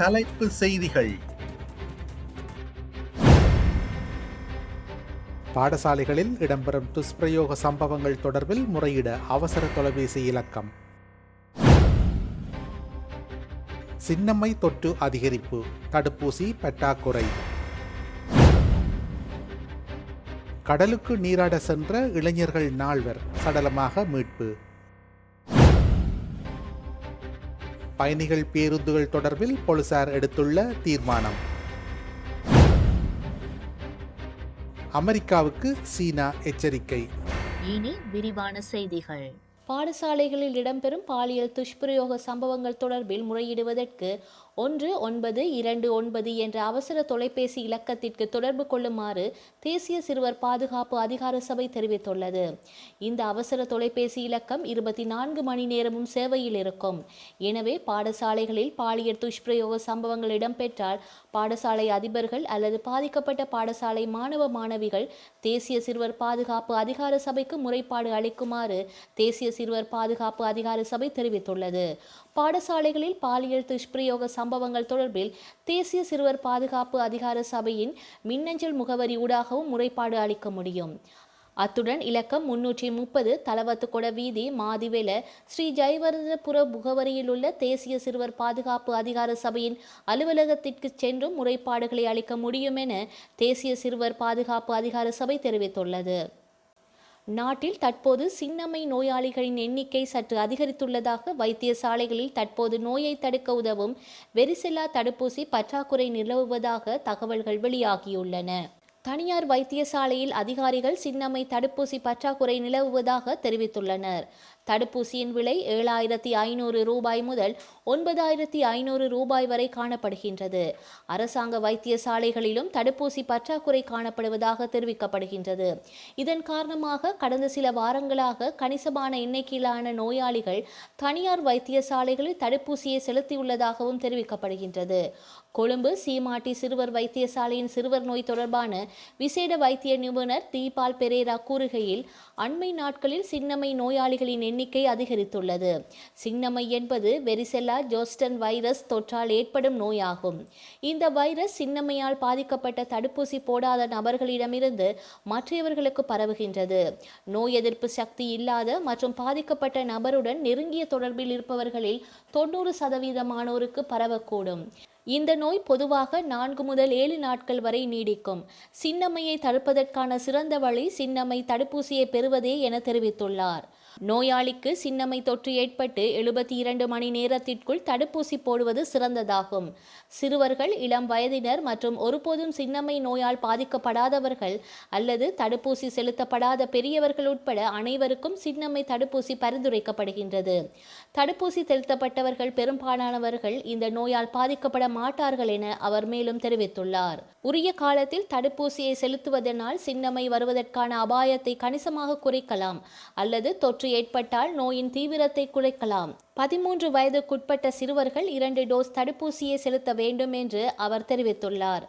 தலைப்பு செய்திகள். பாடசாலைகளில் இடம்பெறும் துஷ்பிரயோக சம்பவங்கள் தொடர்பில் முறையிட அவசர தொலைபேசி இலக்கம். சின்னம்மை தொற்று அதிகரிப்பு தடுப்பூசி பற்றாக்குறை கடலுக்கு நீராட சென்ற இளைஞர்கள் நால்வர் சடலமாக மீட்பு. பயணிகள் பேருந்துகள் தொடர்பில் போலீசார் எடுத்துள்ள தீர்மானம். அமெரிக்காவுக்கு சீனா எச்சரிக்கை. இனி விரிவான செய்திகள். பாடசாலைகளில் இடம்பெறும் பாலியல் துஷ்பிரயோக சம்பவங்கள் தொடர்பில் முறையிடுவதற்கு ஒன்று ஒன்பது இரண்டு ஒன்பது என்ற அவசர தொலைபேசி இலக்கத்திற்கு தொடர்பு கொள்ளுமாறு தேசிய சிறுவர் பாதுகாப்பு அதிகார சபை தெரிவித்துள்ளது. இந்த அவசர தொலைபேசி இலக்கம் இருபத்தி நான்கு மணி நேரமும் சேவையில் இருக்கும். எனவே பாடசாலைகளில் பாலியல் துஷ்பிரயோக சம்பவங்கள் இடம்பெற்றால் பாடசாலை அதிபர்கள் அல்லது பாதிக்கப்பட்ட பாடசாலை மாணவ மாணவிகள் தேசிய சிறுவர் பாதுகாப்பு அதிகார சபைக்கு முறைப்பாடு அளிக்குமாறு தேசிய சிறுவர் பாதுகாப்பு அதிகார சபை தெரிவித்துள்ளது. பாடசாலைகளில் பாலியல் துஷ்பிரயோக சம்பவங்கள் தொடர்பில் தேசிய சிறுவர் பாதுகாப்பு அதிகார சபையின் மின்னஞ்சல் முகவரி ஊடாகவும் முறைப்பாடு அளிக்க முடியும். அத்துடன் இலக்கம் முன்னூற்றி முப்பது தலவத்துக்கொட வீதி மாதிவேல ஸ்ரீ ஜெயவர்தனபுர முகவரியில் உள்ள தேசிய சிறுவர் பாதுகாப்பு அதிகார சபையின் அலுவலகத்திற்கு சென்றும் முறைப்பாடுகளை அளிக்க முடியும் என தேசிய சிறுவர் பாதுகாப்பு அதிகார சபை தெரிவித்துள்ளது. நாட்டில் தற்போது சின்னம்மை நோயாளிகளின் எண்ணிக்கை சற்று அதிகரித்துள்ளதாக வைத்தியசாலைகளில் தற்போது நோயை தடுக்க உதவும் வெரிசெல்லா தடுப்பூசி பற்றாக்குறை நிலவுவதாக தகவல்கள் வெளியாகியுள்ளன. தனியார் வைத்தியசாலையில் அதிகாரிகள் சின்னம்மை தடுப்பூசி பற்றாக்குறை நிலவுவதாக தெரிவித்துள்ளனர். தடுப்பூசியின் விலை ஏழாயிரத்தி ஐநூறு ரூபாய் முதல் ஒன்பதாயிரத்தி ஐநூறு ரூபாய் வரை காணப்படுகின்றது. அரசாங்க வைத்தியசாலைகளிலும் தடுப்பூசி பற்றாக்குறை காணப்படுவதாக தெரிவிக்கப்படுகின்றது. இதன் காரணமாக கடந்த சில வாரங்களாக கணிசமான எண்ணிக்கையிலான நோயாளிகள் தனியார் வைத்தியசாலைகளில் தடுப்பூசியை செலுத்தியுள்ளதாகவும் தெரிவிக்கப்படுகின்றது. கொழும்பு சீமாட்டி சிறுவர் வைத்தியசாலையின் சிறுவர் நோய் தொடர்பான விசேட வைத்திய நிபுணர் தீபால் பெரேரா கூறுகையில் அண்மை நாட்களில் சின்னம்மை நோயாளிகளின் எண்ணிக்கை எண்ணிக்கை அதிகரித்துள்ளது. சின்னம்மை என்பது வெரிசெல்லா ஜோஸ்டன் வைரஸ் தொற்றால் ஏற்படும் நோயாகும். இந்த வைரஸ் சின்னம்மையால் பாதிக்கப்பட்ட தடுப்பூசி போடாத நபர்களிடமிருந்து மற்றவர்களுக்கு பரவுகின்றது. நோய் எதிர்ப்பு சக்தி இல்லாத மற்றும் பாதிக்கப்பட்ட நபருடன் நெருங்கிய தொடர்பில் இருப்பவர்களில் தொண்ணூறு சதவீதமானோருக்கு பரவக்கூடும். இந்த நோய் பொதுவாக நான்கு முதல் ஏழு நாட்கள் வரை நீடிக்கும். சின்னம்மையை தடுப்பதற்கான சிறந்த வழி சின்னம்மை தடுப்பூசியை பெறுவதே என தெரிவித்துள்ளார். நோயாளிக்கு சின்னம்மை தொற்று ஏற்பட்டு எழுபத்தி இரண்டு மணி நேரத்திற்குள் தடுப்பூசி போடுவது சிறந்ததாகும். சிறுவர்கள் இளம் வயதினர் மற்றும் ஒருபோதும் சின்னம்மை நோயால் பாதிக்கப்படாதவர்கள் அல்லது தடுப்பூசி செலுத்தப்படாத பெரியவர்கள் உட்பட அனைவருக்கும் சின்னம்மை தடுப்பூசி பரிந்துரைக்கப்படுகின்றது. தடுப்பூசி செலுத்தப்பட்டவர்கள் பெரும்பாலானவர்கள் இந்த நோயால் பாதிக்கப்பட மாட்டார்கள் என அவர் மேலும் தெரிவித்துள்ளார். உரிய காலத்தில் தடுப்பூசியை செலுத்துவதனால் சின்னம்மை வருவதற்கான அபாயத்தை கணிசமாக குறைக்கலாம் அல்லது தொற்று ஏற்பட்டால் நோயின் தீவிரத்தை குறைக்கலாம். பதிமூன்று வயதுக்குட்பட்ட சிறுவர்கள் இரண்டு டோஸ் தடுப்பூசியை செலுத்த வேண்டும் என்று அவர் தெரிவித்துள்ளார்.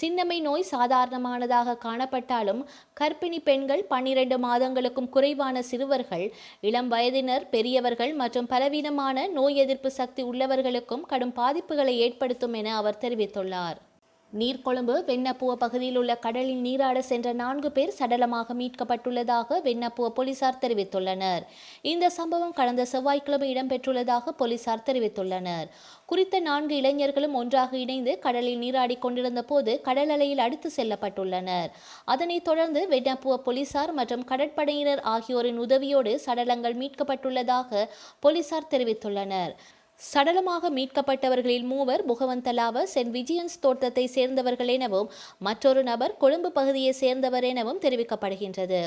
சின்னம்மை நோய் சாதாரணமானதாக காணப்பட்டாலும் கர்ப்பிணி பெண்கள் பன்னிரண்டு மாதங்களுக்கும் குறைவான சிறுவர்கள் இளம் வயதினர் பெரியவர்கள் மற்றும் பலவீனமான நோய் எதிர்ப்பு சக்தி உள்ளவர்களுக்கும் கடும் பாதிப்புகளை ஏற்படுத்தும் என அவர் தெரிவித்துள்ளார். நீர்கொழும்பு வெண்ணப்புவ பகுதியில் உள்ள கடலில் நீராட சென்ற நான்கு பேர் சடலமாக மீட்கப்பட்டுள்ளதாக வெண்ணப்புவ போலீசார் தெரிவித்துள்ளனர். இந்த சம்பவம் கடந்த செவ்வாய்க்கிழமை இடம்பெற்றுள்ளதாக போலீசார் தெரிவித்துள்ளனர். குறித்த நான்கு இளைஞர்களும் ஒன்றாக இணைந்து கடலில் நீராடி கொண்டிருந்த போது கடல் அலையில் அடித்து செல்லப்பட்டுள்ளனர். அதனைத் தொடர்ந்து வெண்ணப்புவ போலீசார் மற்றும் கடற்படையினர் ஆகியோரின் உதவியோடு சடலங்கள் மீட்கப்பட்டுள்ளதாக போலீசார் தெரிவித்துள்ளனர். சடலமாக மீட்கப்பட்டவர்களில் மூவர் முகவந்தலாவ சென்ட் விஜயன்ஸ் தோட்டத்தை சேர்ந்தவர்கள் எனவும் மற்றொரு நபர் கொழும்பு பகுதியை சேர்ந்தவர் எனவும் தெரிவிக்கப்படுகின்றது.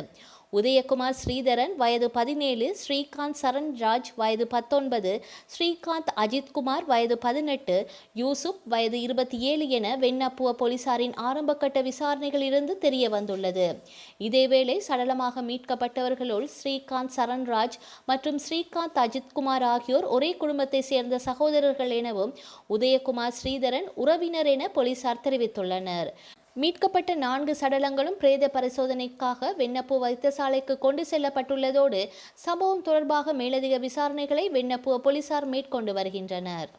உதயகுமார் ஸ்ரீதரன் வயது பதினேழு ஸ்ரீகாந்த் சரண்ராஜ் வயது பத்தொன்பது ஸ்ரீகாந்த் அஜித்குமார் வயது பதினெட்டு யூசுப் வயது இருபத்தி ஏழு என வெண்ணப்புவ போலீசாரின் ஆரம்பகட்ட விசாரணைகளிலிருந்து தெரிய வந்துள்ளது இதேவேளை சடலமாக மீட்கப்பட்டவர்களுள் ஸ்ரீகாந்த் சரண்ராஜ் மற்றும் ஸ்ரீகாந்த் அஜித்குமார் ஆகியோர் ஒரே குடும்பத்தை சேர்ந்த சகோதரர்கள் எனவும் உதயகுமார் ஸ்ரீதரன் உறவினர் என போலீசார் தெரிவித்துள்ளனர். மீட்கப்பட்ட நான்கு சடலங்களும் பிரேத பரிசோதனைக்காக வெண்ணப்பூ வைத்தியசாலைக்கு கொண்டு செல்லப்பட்டுள்ளதோடு சம்பவம் தொடர்பாக மேலதிக விசாரணைகளை வெண்ணப்பூ போலீசார் மேற்கொண்டு வருகின்றனர்.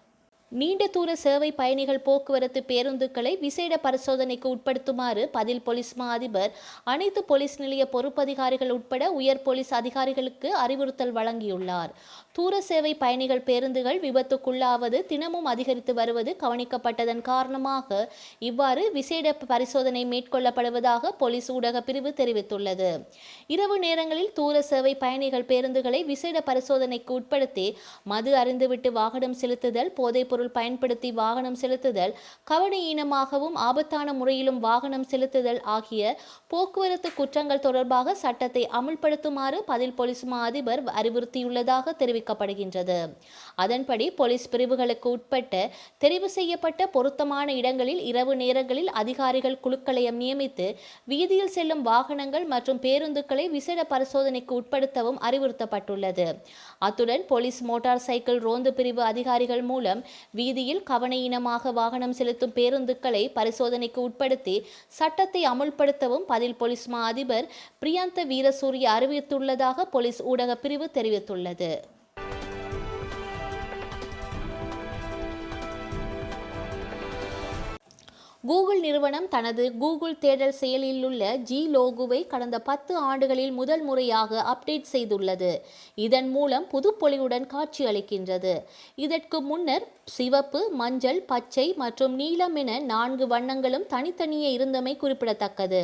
நீண்ட தூர சேவை பயணிகள் போக்குவரத்து பேருந்துகளை விசேட பரிசோதனைக்கு உட்படுத்துமாறு பதில் போலீஸ் மா அதிபர் அனைத்து போலீஸ் நிலைய பொறுப்பதிகாரிகள் உட்பட உயர் போலீஸ் அதிகாரிகளுக்கு அறிவுறுத்தல் வழங்கியுள்ளார். தூர சேவை பயணிகள் பேருந்துகள் விபத்துக்குள்ளாவது தினமும் அதிகரித்து வருவது கவனிக்கப்பட்டதன் காரணமாக இவ்வாறு விசேட பரிசோதனை மேற்கொள்ளப்படுவதாக போலீஸ் ஊடக பிரிவு தெரிவித்துள்ளது. இரவு நேரங்களில் தூர சேவை பயணிகள் பேருந்துகளை விசேட பரிசோதனைக்கு உட்படுத்தி மது அறிந்துவிட்டு வாகனம் செலுத்துதல் பொருள் பயன்படுத்தி வாகனம் செலுத்துதல் கவனஈனமாகவும் ஆபத்தான முறையிலும் வாகனம் செலுத்துதல் ஆகிய போக்குவரத்து குற்றங்கள் தொடர்பாக சட்டத்தை அமுல்படுத்துமாறு பதில் போலீஸ் மா அதிபர் அறிவுறுத்தியுள்ளதாக தெரிவிக்கப்படுகின்றது. அதன்படி போலீஸ் பிரிவுகளுக்கு உட்பட்ட தெரிவு செய்யப்பட்ட பொருத்தமான இடங்களில் இரவு நேரங்களில் அதிகாரிகள் குழுக்களையும் நியமித்து வீதியில் செல்லும் வாகனங்கள் மற்றும் பேருந்துகளை விசேட பரிசோதனைக்கு உட்படுத்தவும் அறிவுறுத்தப்பட்டுள்ளது. அத்துடன் போலீஸ் மோட்டார் சைக்கிள் ரோந்து பிரிவு அதிகாரிகள் மூலம் வீதியில் கவனையினமாக வாகனம் செலுத்தும் பேருந்துகளை பரிசோதனைக்கு உட்படுத்தி சட்டத்தை அமுல்படுத்தவும் பதில் போலீஸ் மா அதிபர் பிரியாந்த வீரசூரிய அறிவித்துள்ளதாக போலீஸ் ஊடக பிரிவு தெரிவித்துள்ளது. கூகுள் நிறுவனம் தனது கூகுள் தேடல் செயலில் உள்ள ஜி லோகுவை கடந்த பத்து ஆண்டுகளில் முதல் முறையாக அப்டேட் செய்துள்ளது. இதன் மூலம் புதுப்பொலிவுடன் காட்சியளிக்கின்றது இதற்கு முன்னர் சிவப்பு மஞ்சள் பச்சை மற்றும் நீலம் என நான்கு வண்ணங்களும் தனித்தனியே இருந்தமை குறிப்பிடத்தக்கது.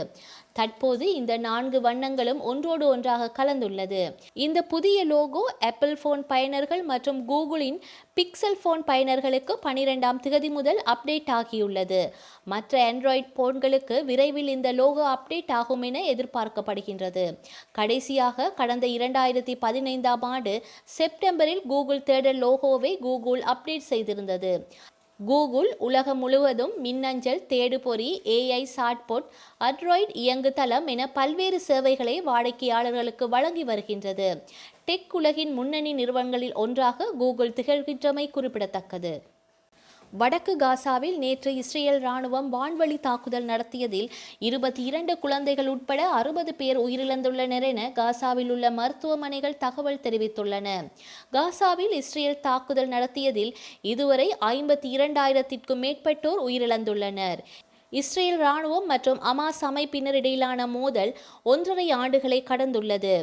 தற்போது இந்த நான்கு வண்ணங்களும் ஒன்றோடு ஒன்றாக கலந்துள்ளது. இந்த புதிய லோகோ ஆப்பிள் ஃபோன் பயனர்கள் மற்றும் கூகுளின் பிக்சல் ஃபோன் பயனர்களுக்கு பனிரெண்டாம் திகதி முதல் அப்டேட் ஆகியுள்ளது. மற்ற ஆண்ட்ராய்ட் போன்களுக்கு விரைவில் இந்த லோகோ அப்டேட் ஆகும் என எதிர்பார்க்கப்படுகின்றது. கடைசியாக கடந்த இரண்டாயிரத்தி பதினைந்தாம் ஆண்டு செப்டம்பரில் கூகுள் தேடல் லோகோவை கூகுள் அப்டேட் செய்திருந்தது. கூகுள் உலகம் முழுவதும் மின்னஞ்சல் தேடுபொறி ஏஐ சாட்போட் அட்ராய்ட் இயங்குதளம் என பல்வேறு சேவைகளை வாடிக்கையாளர்களுக்கு வழங்கி வருகின்றது. டெக் உலகின் முன்னணி நிறுவனங்களில் ஒன்றாக கூகுள் திகழ்கின்றமை குறிப்பிடத்தக்கது. வடக்கு காசாவில் நேற்று இஸ்ரேல் ராணுவம் வான்வழி தாக்குதல் நடத்தியதில் இருபத்தி இரண்டு குழந்தைகள் உட்பட அறுபது பேர் உயிரிழந்துள்ளனர் என காசாவில் உள்ள மருத்துவமனைகள் தகவல் தெரிவித்துள்ளன. காசாவில் இஸ்ரேல் தாக்குதல் நடத்தியதில் இதுவரை ஐம்பத்தி இரண்டாயிரத்திற்கும் மேற்பட்டோர் உயிரிழந்துள்ளனர். இஸ்ரேல் ராணுவம் மற்றும் அமாஸ் அமைப்பினர் இடையிலான மோதல் ஒன்றரை ஆண்டுகளை கடந்துள்ளது.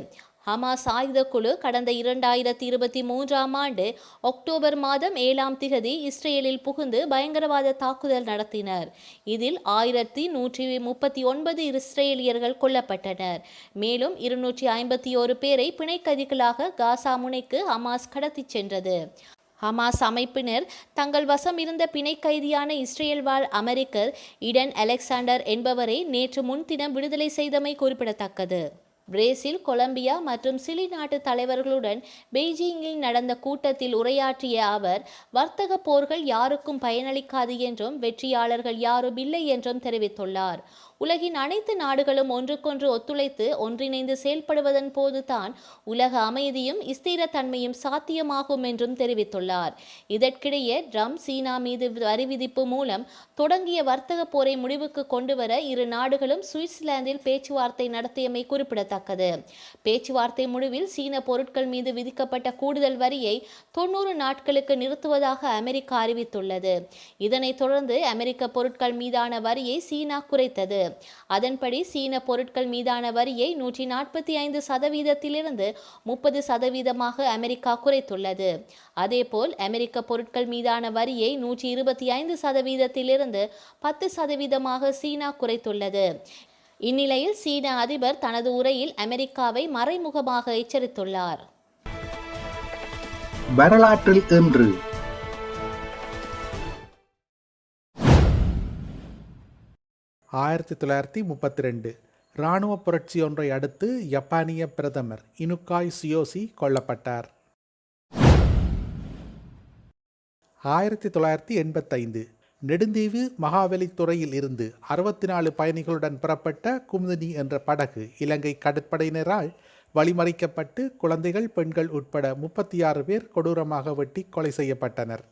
ஹமாஸ் ஆயுத குழு கடந்த இரண்டாயிரத்தி இருபத்தி மூன்றாம் ஆண்டு அக்டோபர் மாதம் ஏழாம் திகதி இஸ்ரேலில் புகுந்து பயங்கரவாத தாக்குதல் நடத்தினர். இதில் ஆயிரத்தி நூற்றி முப்பத்தி ஒன்பது இஸ்ரேலியர்கள் கொல்லப்பட்டனர். மேலும் இருநூற்றி ஐம்பத்தி ஒரு பேரை பிணைக்கதிகளாக காசா முனைக்கு ஹமாஸ் கடத்திச் சென்றது. ஹமாஸ் அமைப்பினர் தங்கள் வசம் இருந்த பிணை கைதியான இஸ்ரேல் வாழ் அமெரிக்கர் இடன் அலெக்சாண்டர் என்பவரை நேற்று முன்தினம் விடுதலை செய்தமை குறிப்பிடத்தக்கது. பிரேசில் கொலம்பியா மற்றும் சிலி நாட்டு தலைவர்களுடன் பெய்ஜிங்கில் நடந்த கூட்டத்தில் உரையாற்றிய அவர் வர்த்தக போர்கள் யாருக்கும் பயனளிக்காது என்றும் வெற்றியாளர்கள் யாரும் இல்லை என்றும் தெரிவித்துள்ளார். உலகின் அனைத்து நாடுகளும் ஒன்றுக்கொன்று ஒத்துழைத்து ஒன்றிணைந்து செயல்படுவதன் போதுதான் உலக அமைதியும் ஸ்திரத்தன்மையும் சாத்தியமாகும் என்றும் தெரிவித்துள்ளார். இதற்கிடையே ட்ரம்ப் சீனா மீது வரி விதிப்பு மூலம் தொடங்கிய வர்த்தக போரை முடிவுக்கு கொண்டுவர இரு நாடுகளும் சுவிட்சர்லாந்தில் பேச்சுவார்த்தை நடத்தியமை குறிப்பிடத்தக்கது. பேச்சுவார்த்தை முடிவில் சீன பொருட்கள் மீது விதிக்கப்பட்ட கூடுதல் வரியை தொண்ணூறு நாட்களுக்கு நிறுத்துவதாக அமெரிக்கா அறிவித்துள்ளது. இதனைத் தொடர்ந்து அமெரிக்க பொருட்கள் மீதான வரியை சீனா குறைத்தது. அதன்படி சீன பொருட்கள் மீதான வரியை நூற்றி நாற்பத்தி ஐந்து சதவீதத்திலிருந்து முப்பது சதவீதமாக அமெரிக்கா குறைத்துள்ளது. அதேபோல் அமெரிக்க பொருட்கள் மீதான வரியை நூற்றி இருபத்தி ஐந்து சதவீதத்திலிருந்து பத்து சதவீதமாக சீனா குறைத்துள்ளது. இந்நிலையில் சீன அதிபர் தனது உரையில் அமெரிக்காவை மறைமுகமாக எச்சரித்துள்ளார். வரலாற்றில் இன்று ஆயிரத்தி தொள்ளாயிரத்தி முப்பத்தி ரெண்டு. இராணுவ புரட்சி ஒன்றை அடுத்து யப்பானிய பிரதமர் இனுக்காய் சியோசி கொல்லப்பட்டார். ஆயிரத்தி தொள்ளாயிரத்தி எண்பத்தைந்து. நெடுந்தீவு மகாவலித்துறையில் இருந்து அறுபத்தி நாலு பயணிகளுடன் புறப்பட்ட குமுதினி என்ற படகு இலங்கை கடற்படையினரால் வழிமறிக்கப்பட்டு குழந்தைகள் பெண்கள் உட்பட முப்பத்தி ஆறு பேர் கொடூரமாக வெட்டி கொலை செய்யப்பட்டனர்.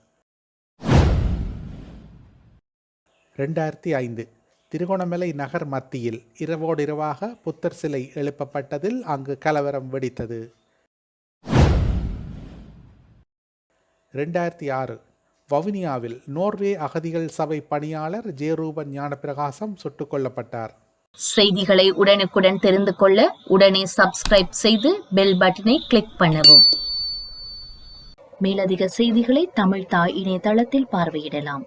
ரெண்டாயிரத்தி ஐந்து. திருகோணமலை நகர் மத்தியில் இரவோடு இரவாக புத்தர் சிலை எழுப்பப்பட்டதில் அங்கு கலவரம் வெடித்தது. ரெண்டாயிரத்தி ஆறு வவுனியாவில் நோர்வே அகதிகள் சபை பணியாளர் ஜெயரூபன் ஞானப்பிரகாசம் சுட்டுக் கொல்லப்பட்டார். செய்திகளை உடனுக்குடன் தெரிந்து கொள்ள உடனே சப்ஸ்கிரைப் செய்து பெல் பட்டனை கிளிக் பண்ணவும். மேலதிக செய்திகளை தமிழ் தாய் இணையதளத்தில் பார்வையிடலாம்.